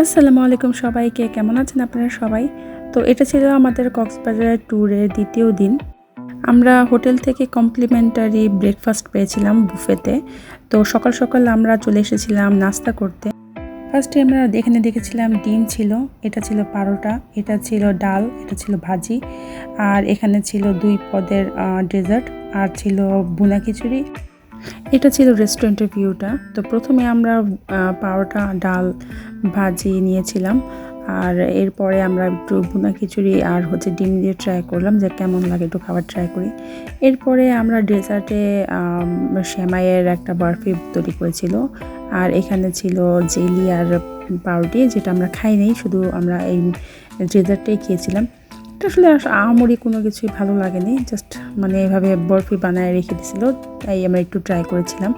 আসসালামু আলাইকুম সবাইকে, কেমন আছেন আপনারা সবাই? তো এটা ছিল আমাদের কক্সবাজার ট্যুরের দ্বিতীয় দিন। আমরা হোটেল থেকে কমপ্লিমেন্টারি ব্রেকফাস্ট পেয়েছিলাম বুফেতে। তো সকাল সকাল আমরা চলে এসেছিলাম নাস্তা করতে। ফার্স্টে আমরা এখানে দেখেছিলাম ডিম ছিল, এটা ছিল পারোটা, এটা ছিল ডাল, এটা ছিল ভাজি, আর এখানে ছিল দুই পদের ডেজার্ট, আর ছিল বুনা খিচুড়ি। এটা ছিল রেস্টুরেন্টের ভিউটা তো প্রথমে আমরা আহ, পাওরোটা ডাল ভাজি নিয়েছিলাম। আর এরপরে আমরা একটু বুনা খিচুড়ি আর হচ্ছে ডিম দিয়ে ট্রাই করলাম যে কেমন লাগে একটু খাবার ট্রাই করি। এরপরে আমরা ডেজার্টে শ্যামাইয়ের একটা বরফি তৈরি করেছিল। আর এখানে ছিল জেলি আর পাউরুটি যেটা আমরা খাই নাই শুধু আমরা এই ডেজার্টটাই খেয়েছিলাম। এটা আসলে আস- আহামরি কোনো কিছুই ভালো লাগেনি। জাস্ট মানে এভাবে বরফি বানায় রেখে দিছিল তাই আমরা একটু ট্রাই করেছিলাম।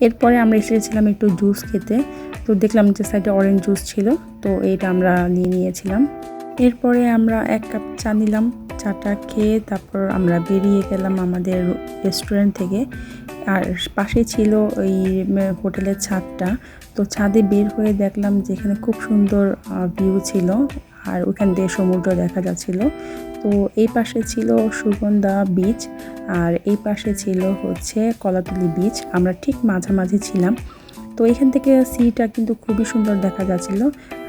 এরপরে আমরা এসেছিলাম একটু জুস খেতে। তো দেখলাম যে সাইডে অরেঞ্জ জুস ছিল, তো এইটা আমরা নিয়ে নিয়েছিলাম। এরপরে আমরা এক কাপ চা নিলাম, চাটা খেয়ে তারপর আমরা বেরিয়ে গেলাম আমাদের রেস্টুরেন্ট থেকে। আর পাশে ছিল ওই হোটেলের ছাদটা। তো ছাদে বের হয়ে দেখলাম যে এখানে খুব সুন্দর ভিউ ছিল। আর ওখান দিয়ে সমুদ্র দেখা যাচ্ছিল। তো এই পাশে ছিল সুগন্ধা বিচ আর এই পাশে ছিল হচ্ছে কলাতলি বিচ আমরা ঠিক মাঝামাঝি ছিলাম। তো এখান থেকে সিটা কিন্তু খুবই সুন্দর দেখা যাচ্ছিল।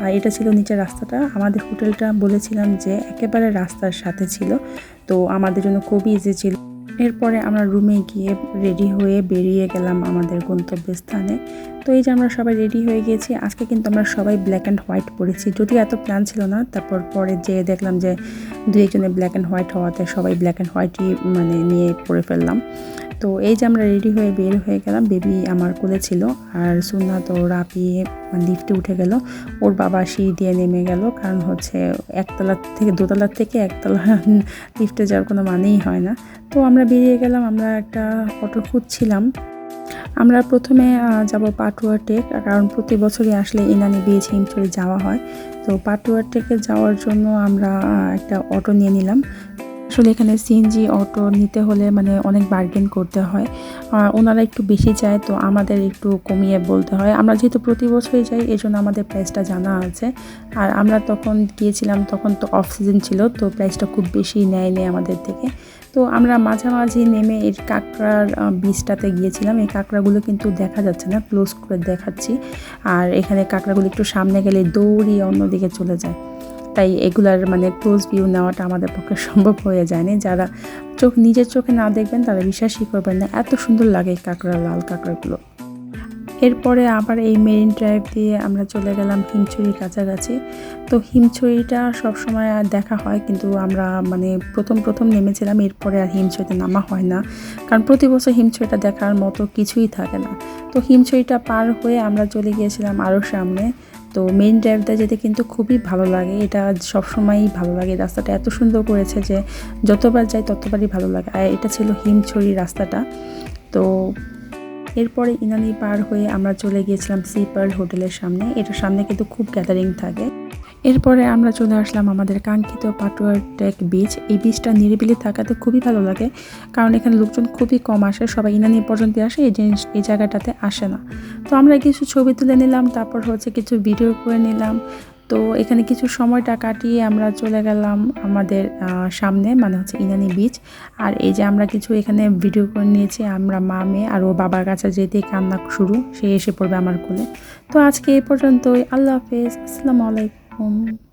আর এটা ছিল নিচের রাস্তাটা। আমাদের হোটেলটা বলেছিলাম যে একেবারে রাস্তার সাথে ছিল। তো আমাদের জন্য খুবই ইজি ছিল। এরপরে আমরা রুমে গিয়ে রেডি হয়ে বেরিয়ে গেলাম আমাদের গন্তব্যস্থানে। তো এই যে আমরা সবাই রেডি হয়ে গেছি, আজকে কিন্তু আমরা সবাই ব্ল্যাক অ্যান্ড হোয়াইট পরেছি যদিও এত প্ল্যান ছিল না, তারপর পরে যেয়ে দেখলাম যে দু একজনের ব্ল্যাক অ্যান্ড হোয়াইট হওয়াতে সবাই ব্ল্যাক অ্যান্ড হোয়াইটই মানে নিয়ে পরে ফেললাম। তো এই যে আমরা রেডি হয়ে বের হয়ে গেলাম বেবি আমার কোলে ছিল। আর সুনা তো রাপিয়ে লিফটে উঠে গেল। ওর বাবা সিঁড়ি দিয়ে নেমে গেল, কারণ হচ্ছে একতলার থেকে দোতলার থেকে একতলা লিফটে যাওয়ার কোনো মানেই হয় না। তো আমরা বেরিয়ে গেলাম, আমরা একটা অটো খুঁজছিলাম। আমরা প্রথমে যাব পাটুয়া টেক কারণ প্রতি বছরই আসলে ইনানি বিয়ে হিমচুরি যাওয়া হয়। তো পাটুয়া টেকে যাওয়ার জন্য আমরা একটা অটো নিয়ে নিলাম। আসলে এখানে সিএনজি অটো নিতে হলে মানে অনেক বার্গেন করতে হয়। ওনারা একটু বেশি চায়, তো আমাদের একটু কমিয়ে বলতে হয়। আমরা যেহেতু প্রতি বছরই যাই এই জন্য আমাদের প্রাইসটা জানা আছে। আর আমরা তখন গিয়েছিলাম, তখন তো অফ সিজন ছিল, তো প্রাইসটা খুব বেশি নেয়নি আমাদের থেকে। তো আমরা মাঝামাঝি নেমে এই কাঁকড়ার বীজটাতে গিয়েছিলাম। এই কাঁকড়াগুলো কিন্তু দেখা যাচ্ছে না ক্লোজ করে দেখাচ্ছি। আর এখানে কাঁকড়াগুলো একটু সামনে গেলে দৌড়িয়ে অন্যদিকে চলে যায়। তাই এগুলার মানে ক্লোজ ভিউ নেওয়াটা আমাদের পক্ষে সম্ভব হয়ে যায়নি। যারা চোখ নিজের চোখে না দেখবেন, তারা বিশ্বাসই করবেন না। এত সুন্দর লাগে কাঁকড়া লাল কাঁকড়াগুলো। এরপরে আবার এই মেরিন ড্রাইভ দিয়ে আমরা চলে গেলাম হিমছড়ির কাছাকাছি। তো হিমছড়িটা সবসময় আর দেখা হয়, কিন্তু আমরা মানে প্রথম প্রথম নেমেছিলাম, এরপরে আর হিমছড়িতে নামা হয় না। কারণ প্রতি বছর হিমছড়িটা দেখার মতো কিছুই থাকে না। তো হিমছড়িটা পার হয়ে আমরা চলে গিয়েছিলাম আরও সামনে। তো মেইন ড্রাইভটা যেতে কিন্তু খুবই ভালো লাগে। এটা সবসময়ই ভালো লাগে। রাস্তাটা এত সুন্দর করেছে যে যতবার যাই ততবারই ভালো লাগে। আর এটা ছিল হিমছড়ি রাস্তাটা। তো এরপরে ইনানি পার হয়ে আমরা চলে গিয়েছিলাম সি পার্ল হোটেলের সামনে। এটার সামনে কিন্তু খুব গ্যাদারিং থাকে। এরপরে আমরা চলে আসলাম আমাদের কাঙ্ক্ষিত পাটুয়ার টেক বিচ এই বিচটা নিরিবিলি থাকাতে খুবই ভালো লাগে, কারণ এখানে লোকজন খুবই কম আসে, সবাই ইনানি পর্যন্ত আসে, এই জিনিস, এই জায়গাটাতে আসে না। তো আমরা কিছু ছবি তুলে নিলাম, তারপর হচ্ছে কিছু ভিডিও করে নিলাম। তো এখানে কিছু সময়টা কাটিয়ে আমরা চলে গেলাম আমাদের সামনে মানে হচ্ছে ইনানি বিচ আর এই যে আমরা কিছু এখানে ভিডিও করে নিয়েছি, আমরা মা, মেয়ে আর ও বাবার কাছে যেতেই কান্না শুরু, সে এসে পড়বে আমার কোলে। তো আজকে এই পর্যন্তই। আল্লাহ হাফেজ। আসসালামু আলাইকুম।